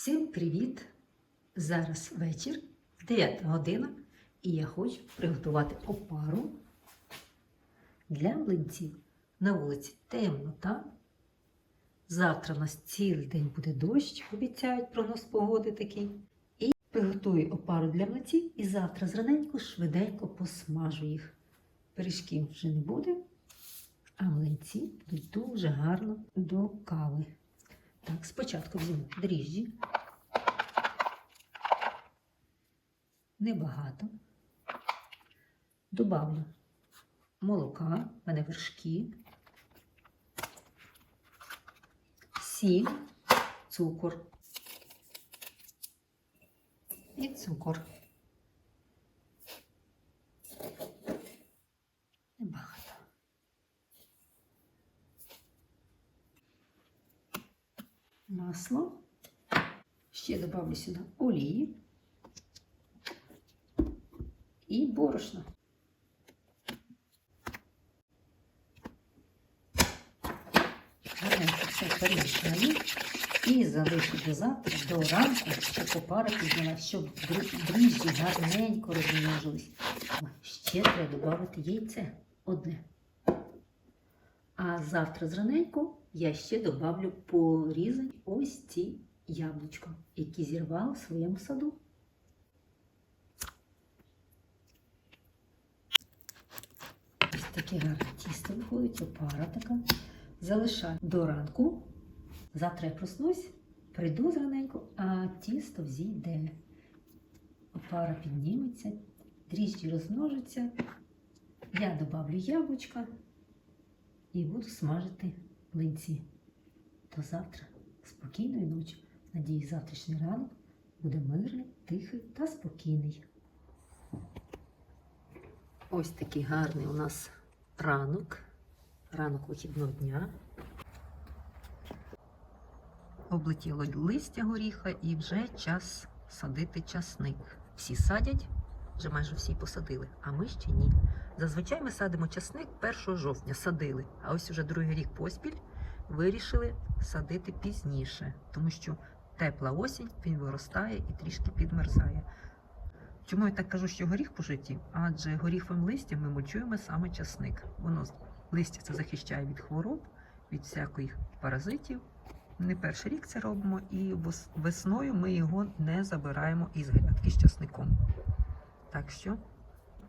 Всім привіт! Зараз вечір, 9 година, і я хочу приготувати опару для млинців. На вулиці темно, так? Завтра у нас цілий день буде дощ, обіцяють прогноз погоди такий. І приготую опару для млинців і завтра зраненько швиденько посмажу їх. Пиріжків вже не буде, а млинці будуть дуже гарно до кави. Так, спочатку візьму дріжджі. Небагато. Добавлю молока, в мене вершки, сіль, цукор і цукор. Небагато. Масло. Ще добавлю сюди олії і борошно. Гарненько все перемішаю і залишу до завтра, до ранку, щоб опара піднялася, щоб дрі- дріжджі гарненько розмножились. Ще треба додати яйце одне. А завтра зраненьку я ще добавлю порізані ось ці яблучка, які зірвала в своєму саду. Ось таке гарне тісто виходить, опара така. Залишаю до ранку. Завтра я проснусь, прийду зраненьку, а тісто взійде. Опара підніметься, дріжджі розмножаться. Я добавлю яблучка і буду смажити млинці. До завтра. Спокійної ночі. Надіюсь, завтрашній ранок буде мирний, тихий та спокійний. Ось такий гарний у нас ранок, ранок вихідного дня. Облетіло листя горіха і вже час садити часник. Всі садять, вже майже всі посадили, а ми ще ні. Зазвичай ми садимо часник 1 жовтня, садили, а ось уже другий рік поспіль вирішили садити пізніше, тому що тепла осінь, він виростає і трішки підмерзає. Чому я так кажу, що горіх по житті? Адже горіховим листям ми мульчуємо саме часник. Воно листя це захищає від хвороб, від всяких паразитів. Не перший рік це робимо, і весною ми його не забираємо із грядки з часником. Так що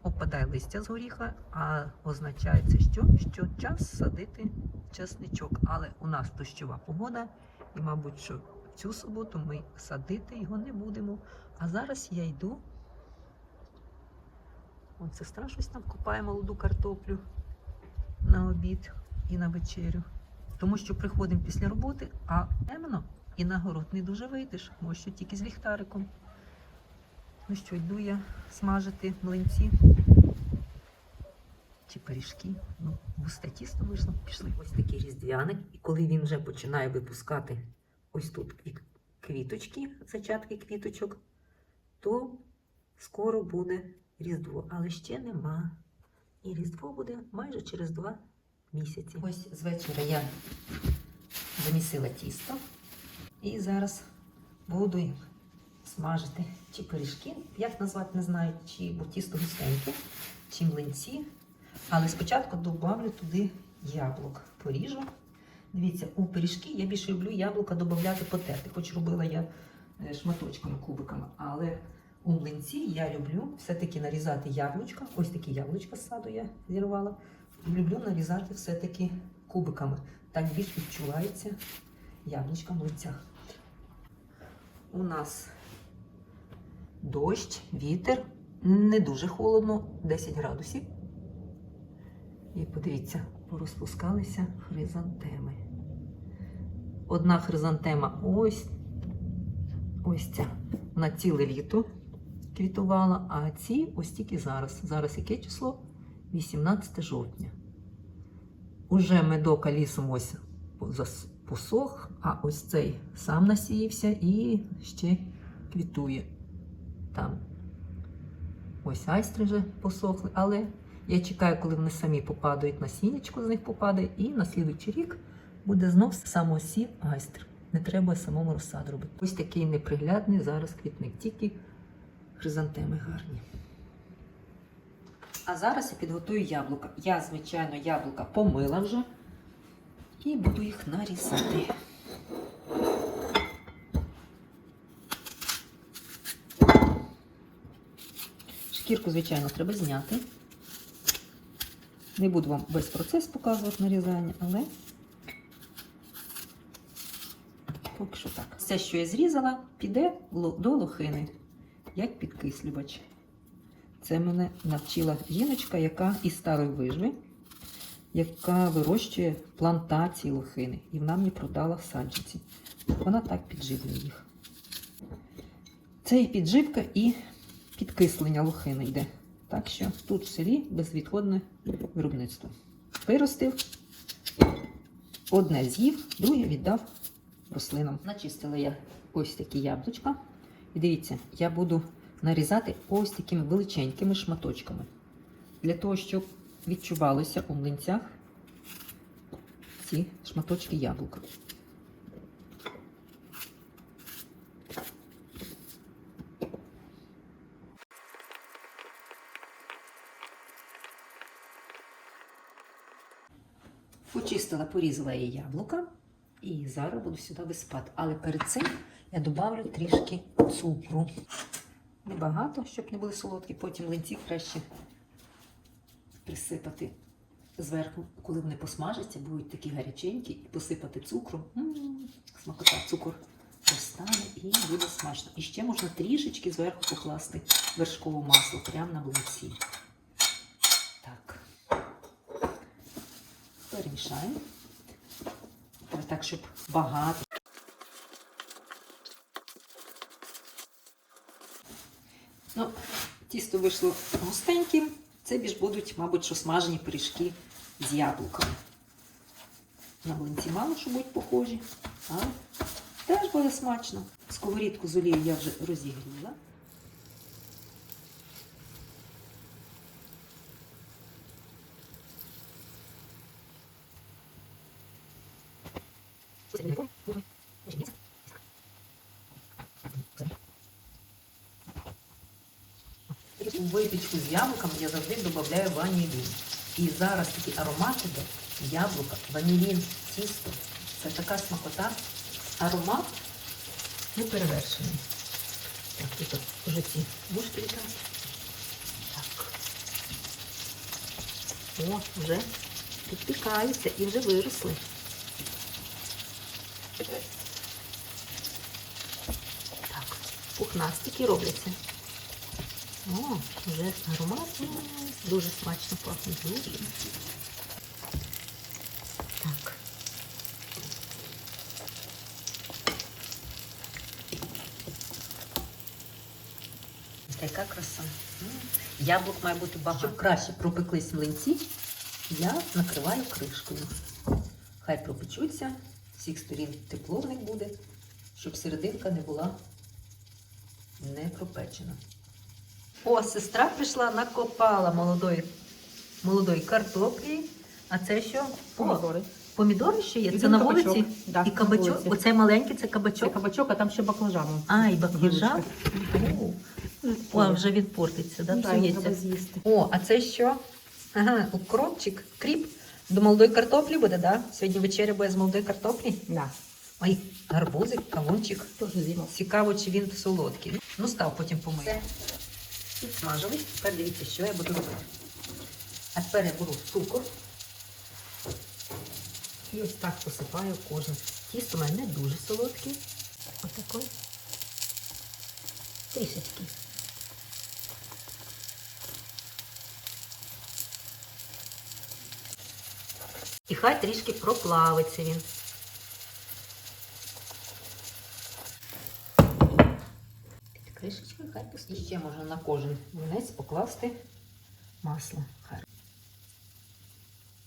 опадає листя з горіха, а означає це що? Що час садити часничок. Але у нас дощова погода, і, мабуть, що цю суботу ми садити його не будемо. А зараз я йду. От сестра щось там копає молоду картоплю на обід і на вечерю. Тому що приходимо після роботи, а темно і на город не дуже вийдеш, може що тільки з ліхтариком. Ну що, йду я смажити млинці чи пиріжки. Ну, густе тісто вийшло, пішли. Ось такий різдвяник. І коли він вже починає випускати ось тут квіточки, зачатки квіточок, то скоро буде Різдво. Але ще нема. І Різдво буде майже через два місяці. Ось з вечора я замісила тісто і зараз буду смажити чи пиріжки, як назвати, не знаю, чи бо тісто чи млинці. Але спочатку добавлю туди яблук. Поріжу. Дивіться, у пиріжки я більше люблю яблука додати потерти, хоч робила я е, шматочками, кубиками. Але у млинці я люблю все-таки нарізати яблучка. Ось такі яблучка з саду я зірвала. Люблю нарізати все-таки кубиками. Так більш відчувається яблучка в млинцях. У нас дощ, вітер, не дуже холодно, 10 градусів. І подивіться, порозпускалися хризантеми. Одна хризантема ось ось ця. Вона ціле літо квітувала, а ці ось тільки зараз. Зараз яке число? 18 жовтня. Уже медока лісом ось посох, а ось цей сам насіявся і ще квітує. Там ось айстри вже посохли, але я чекаю, коли вони самі попадають, насіннячко з них попадає, і на слідуючий рік буде знов самосів айстр. не треба самому розсаду робити. Ось такий неприглядний зараз квітник, тільки хризантеми гарні. А зараз я підготую яблука. Я, звичайно, яблука помила вже і буду їх нарізати. Шкірку, звичайно, треба зняти. Не буду вам весь процес показувати нарізання, але поки що так. Все, що я зрізала, піде до лохини, як підкислювач. Це мене навчила жіночка, яка із старої вижви, яка вирощує плантації лохини. І вона мені продала в саджанці. Вона так підживлює їх. Це і підживка, і підкислення лохини йде. Так що тут в селі безвідходне виробництво. Виростив, одне з'їв, друге віддав рослинам. Начистила я ось такі яблучка. І дивіться, я буду нарізати ось такими величенькими шматочками. Для того, щоб відчувалося у млинцях ці шматочки яблука. Почистила, порізала я яблука і зараз буду сюди висипати. Але перед цим я додавлю трішки цукру. Небагато, щоб не були солодкі. Потім линці краще присипати зверху, коли вони посмажаться, будуть такі гаряченькі, і посипати цукром. М, Смакота, цукор розтане і буде смачно. І ще можна трішечки зверху покласти вершкове масло прямо на млинці. Так. Перемішаємо. Треба Так, щоб багато. Ну, тісто вийшло густеньким. Це більш будуть, мабуть, що смажені пиріжки з яблуками. На млинці мало що будуть похожі, але теж буде смачно. Сковорідку з олією я вже розігріла. У випічку з яблуками я завжди додаю ванілін. І зараз такі аромати яблука, ванілін, тісто. Це така смакота. Аромат неперевершений. Так, тут вже ці вушки літають. Так. О, вже підпікаються і вже виросли. Так, пухнастики робляться. О, вже аромат м, дуже смачно пахне. Дуже. Так. Яка краса. Яблук має бути багато. Щоб краще пропеклись млинці, я накриваю кришкою. Хай пропечуться, з всіх сторін тепло в них буде, щоб серединка не була не пропечена. О, сестра прийшла, накопала молодої, молодої картоплі. А це що? Помідори. О, помідори ще є? І Це на кабачок. вулиці? Да, і кабачок. вулиці. Оцей маленький це Це кабачок. кабачок, а там ще баклажан. А, і баклажан. О, О, вже він портиться, да? Ну, так, псується. з'їсти. О, а це що? Ага, укропчик, кріп. До молодої картоплі буде, да? Сьогодні вечеря буде з молодої картоплі. Да. Ой, гарбузик, кавунчик. Цікаво, чи він солодкий. Ну, став потім помити. Підсмажили. Тепер дивіться, що я буду робити. А тепер я беру цукор. І ось так посипаю кожен. Тісто у мене не дуже солодке. Отакий. Трішечки. І хай трішки проплавиться він. Кришечкою хай. І ще можна на кожен млинець покласти масло.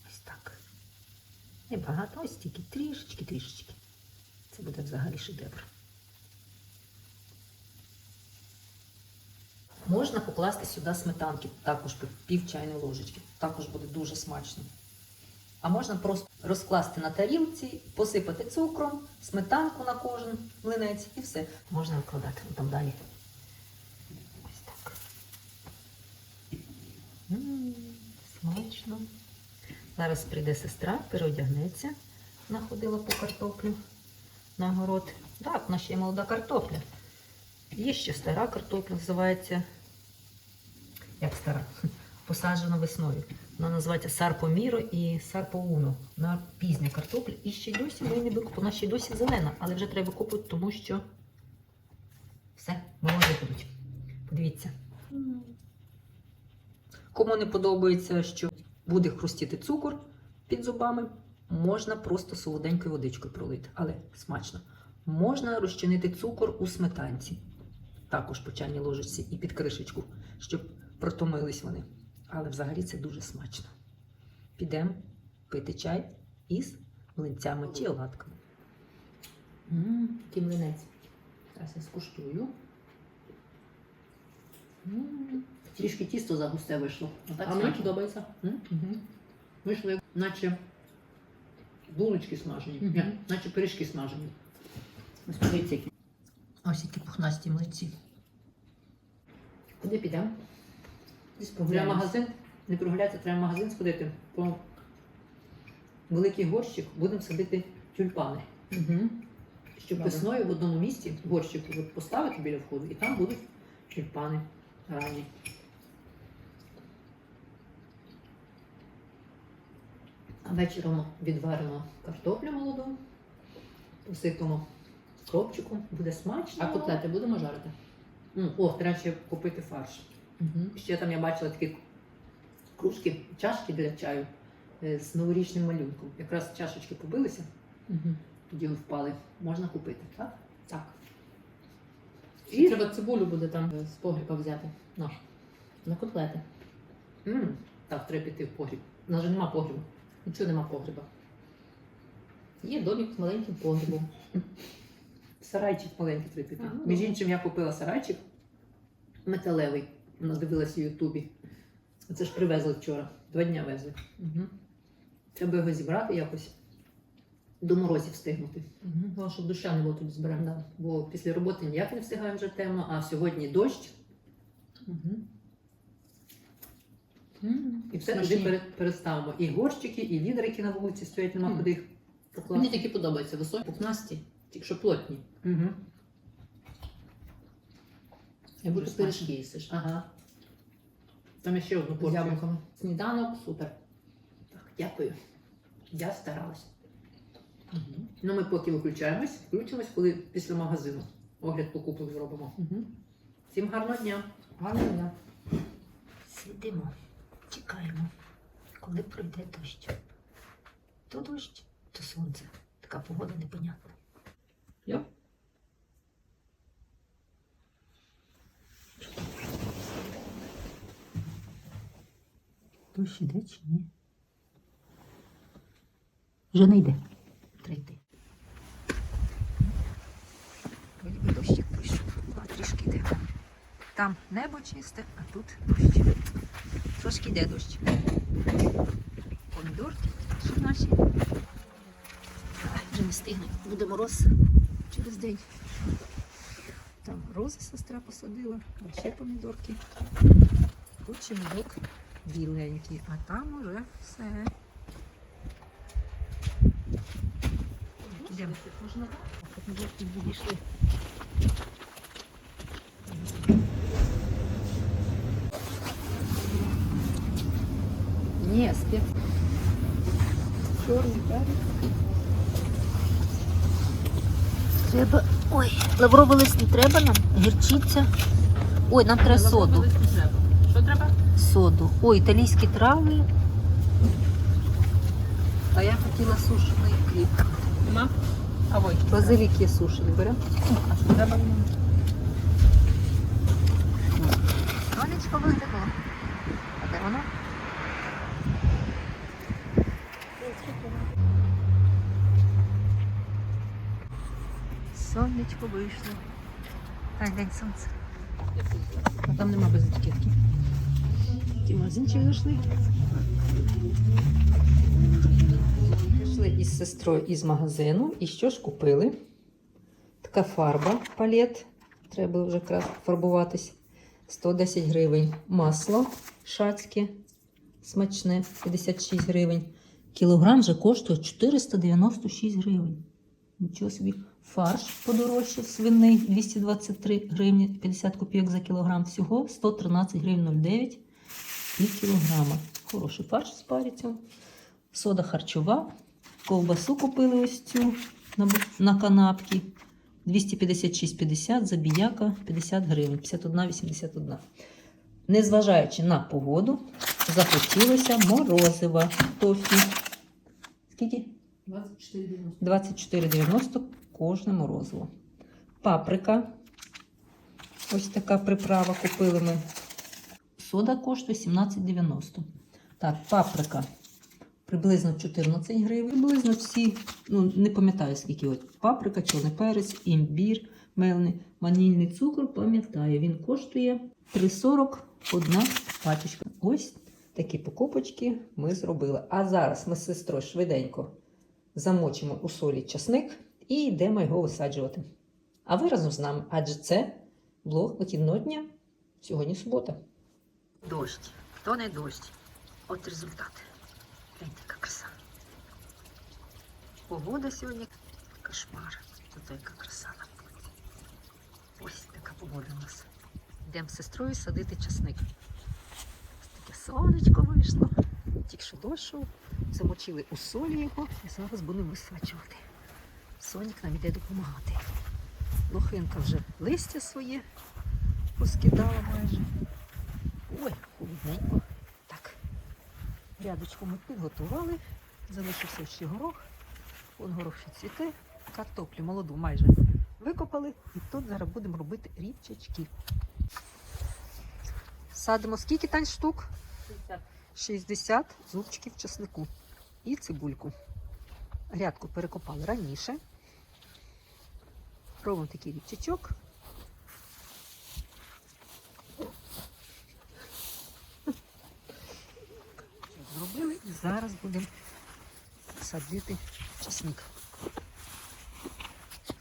Ось так. Небагато, ось тільки трішечки, трішечки. Це буде взагалі шедевр. Можна покласти сюди сметанки, також пів чайної ложечки. Також буде дуже смачно. А можна просто розкласти на тарілці, посипати цукром, сметанку на кожен млинець і все. Можна викладати там далі. Ось так. Смачно. Зараз прийде сестра, переодягнеться. Вона ходила по картоплю на город. Так, в нас ще є молода картопля. Є ще стара картопля, називається. Як стара? Посаджена весною. Вона називається Сарпо Міро і Сарпо Уно. Вона пізня картопля. І ще досі ми не викупили. Вона ще досі зелена, але вже треба викупити, тому що все, молоді будуть. Подивіться. Кому не подобається, що буде хрустіти цукор під зубами, можна просто солоденькою водичкою пролити, але смачно. Можна розчинити цукор у сметанці, також по чайній ложечці і під кришечку, щоб протомились вони. Але взагалі це дуже смачно. Підемо пити чай із млинцями чи оладками. Млинець. Зараз я скуштую. М, Трішки тісто загусте вийшло. Так а мені подобається. Угу. Вийшло, як наче булочки смажені. Ні, наче пиріжки смажені. Ось подивіться. Ось які пухнасті млинці. Куди підемо? Треба магазин, не прогулятися, треба в магазин сходити по великий горщик, будемо садити тюльпани. Угу. Щоб Добре. весною в одному місці горщик поставити біля входу, і там будуть тюльпани ранні. Вечором відваримо картоплю молоду, посипемо кропчиком, буде смачно. А котлети будемо жарити? М, О, треба ще купити фарш. Угу. Ще там я бачила такі кружки, чашки для чаю е, з новорічним малюнком. Якраз чашечки побилися, Угу. тоді впали. Можна купити, так? Так. І- І треба цибулю буде там е, з погріба взяти. Наш. На котлети. М, Так, треба піти в погріб. У нас же нема погрібу. Нічого нема погріба. Є домик з маленьким погрібом. Сарайчик маленький треба піти. А, ну, Між іншим, я купила сарайчик металевий. Вона дивилася в Ютубі. Це ж привезли вчора. Два дня везли. Угу. Треба його зібрати якось. До морозів встигнути. Угу. Щоб душа не було тут зберемо. Да. Бо після роботи ніяк не встигаємо вже темно, а сьогодні дощ, Угу. І все туди пере- переставимо. І горщики, і відра, які на вулиці стоять, нема Мгм. куди їх Мені покласти. такі подобаються. Високі, пухнасті, тільки що плотні. Угу. Я буду Дуже пиріжки їсиш. Ага. Там ще одну З порцію. яблуками. Сніданок, супер. Так, дякую. Я старалась. Угу. Ну, ми поки виключаємось, включимось, коли після магазину. Огляд покупок зробимо. Угу. Всім гарного дня! Гарно, дня. Сидимо, чекаємо, коли пройде дощ. То дощ, то сонце. Така погода непонятна. Йо. Дощ іде чи ні? Вже не йде. Треба йти. Вроді дощик прийшов, а трішки йде. Там небо чисте, а тут дощ. Трошки йде дощ. Помідорки ще наші. Вже не стигнуть. Буде мороз через день. Там рози сестра посадила, ще помідорки. Тут чимдок біленький, а там уже все. Йдемо. Можна? Помідорки відійшли. Ні, спец. Чорний перець. Треба. Ой, лавровий лист не треба нам, гірчиця. Ой, нам треба соду. Що треба? Соду. Ой, італійські трави. А я хотіла сушений кріп. Нема? А ой. Базилік є сушений, беремо. А що треба? Сонечко виглянуло. А де воно? Сонечко вийшло. Так, день сонця. А там нема без етикетки. Ті магазинчик зайшли. Пішли із сестрою із магазину. І що ж купили? Така фарба палет. Треба вже фарбуватись. 110 гривень. Масло шацьке, смачне, 56 гривень. Кілограм же коштує 496 гривень. Нічого собі. Фарш подорожчав свиний 223 гривні 50 копійок за кілограм. Всього 113 гривень 09 пів кілограма. Хороший фарш з парицем. Сода харчова. Ковбасу купили ось цю на, на канапки. 256,50, забіяка 50 гривень, 51,81. Незважаючи на погоду, захотілося морозива тофі. Скільки? 24,90. 24,90 кожне морозиво. Паприка. Ось така приправа купили ми. Сода коштує 17,90. Так, паприка приблизно 14 гривень. Приблизно всі, ну не пам'ятаю скільки. От паприка, чорний перець, імбір, мелний, ванільний цукор. Пам'ятаю, він коштує 3,40 одна пачечка. Ось такі покупочки ми зробили. А зараз ми з сестрою швиденько замочимо у солі часник і йдемо його висаджувати. А ви разом з нами, адже це блог вихідного дня. Сьогодні субота. Дощ, то не дощ. От результат. Гляньте, яка краса. Погода сьогодні кошмар. Тут яка краса на. Ось така погода у нас. Йдемо з сестрою садити часник. Ось таке сонечко вийшло. Тільки що дощ. Замочили у солі його і зараз будемо висаджувати. Сонік нам іде допомагати. Лохинка вже листя своє поскидала майже. Ой, холодненько. Так. Рядочку ми підготували. Залишився ще горох. Вон горох ще цвіте. Картоплю молоду майже викопали. І тут зараз будемо робити ріпчачки. Садимо скільки тань штук? 60 зубчиків чеснику і цибульку. Грядку перекопали раніше. Робимо такий ріпчачок. Зробили і зараз будемо садити чесник.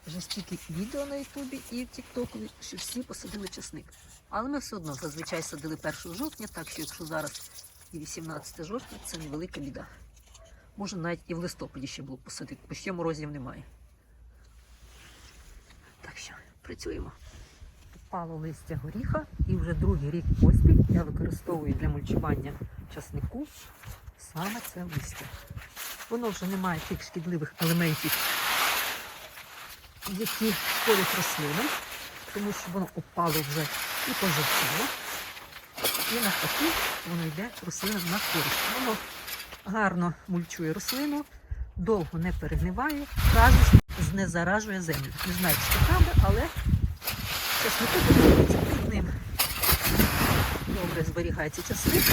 Вже стільки відео на Ютубі і в Тіктокові, що всі посадили чесник. Але ми все одно зазвичай садили 1 жовтня, так що якщо зараз і 18 жовтня це невелика біда. Може навіть і в листопаді ще було посадити, бо ще морозів немає. Працюємо. Впало листя горіха і вже другий рік поспіль я використовую для мульчування часнику саме це листя. Воно вже не має тих шкідливих елементів, які шкодять рослинам, тому що воно опало вже і пожовтіло. І навпаки, воно йде рослина на користь. Воно гарно мульчує рослину, довго не перегниває, кажуть, знезаражує землю. Не знаю, чи це правда, але часнику подобається під ним. Добре зберігається часник.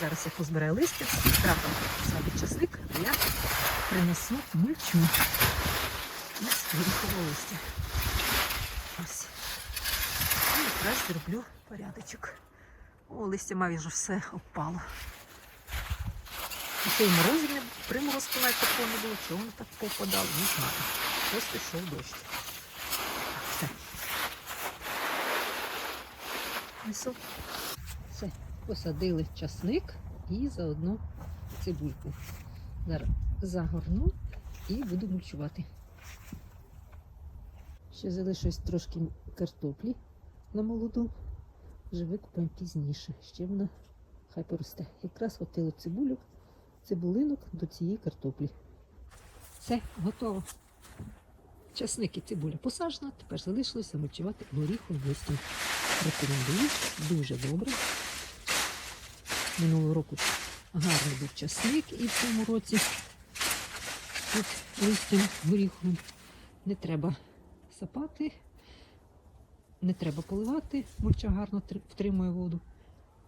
Зараз я позбираю листя, трапом садить часник, а я принесу мульчу із горіхового листя. Ось. І якраз зроблю порядочок. О, листя майже все опало. Ще й морозів не приморозку навіть такого не було, чого воно так попадало, не знаю. Просто йшов дощ. Все. Все, посадили часник і заодно цибульку. Зараз загорну і буду мульчувати. Ще залишилось трошки картоплі на молоду. Вже викупаємо пізніше. Ще вона хай поросте. Якраз хватило цибульок, цибулинок до цієї картоплі. Все, готово. Часник і цибуля посажена, тепер залишилось замульчувати горіхом листям. Рекомендую, дуже добре. Минулого року гарний був часник і в цьому році тут листям горіхом не треба сапати, не треба поливати, мульча гарно втримує воду.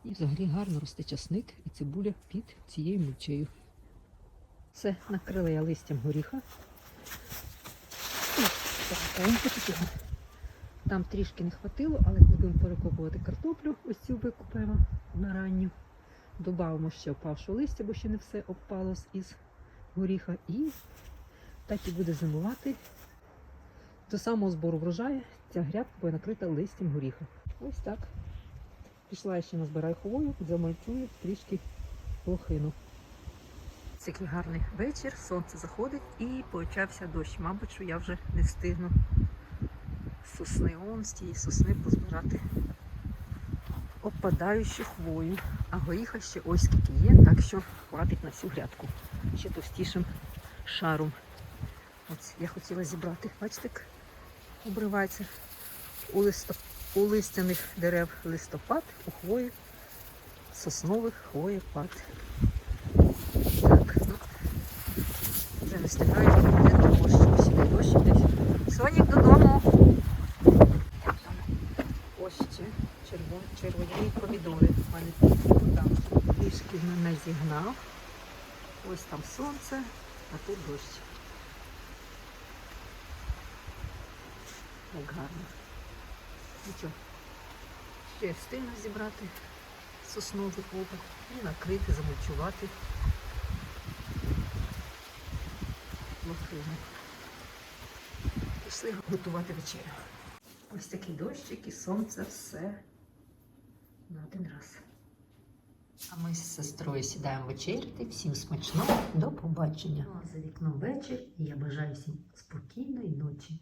І взагалі гарно росте часник і цибуля під цією мульчею. Все, накрила я листям горіха. Там трішки не хватило, але будемо перекопувати картоплю, ось цю викупаємо на ранню. Добавимо ще опавшого листя, бо ще не все обпало із горіха. І так і буде зимувати. До самого збору врожаю ця грядка буде накрита листям горіха. Ось так. Пішла я ще назбираю хвою, замальчую трішки лохину. Такий гарний вечір, сонце заходить і почався дощ. Мабуть, що я вже не встигну сосни, он з тієї сосни позбирати опадаючу хвою. А горіха ще ось скільки є, так що хватить на всю грядку. Ще товстішим шаром. Ось я хотіла зібрати. Бачите, обривається у, листо... у листяних дерев листопад, у хвої соснових хвоєпад. Так, ну, вже не встигають, йде дощ, ось іде дощ десь. Сонік додому. Ось ще червоні, помідори. У мене там трішки мене зігнав. Ось там сонце, а тут дощ. Як гарно. Нічого. Ще встигну зібрати сосновий обух і накрити, замульчувати лохину. Пішли готувати вечерю. Ось такий дощик і сонце все на один раз. А ми з сестрою сідаємо вечеряти. Всім смачного, до побачення. За вікном вечір і я бажаю всім спокійної ночі.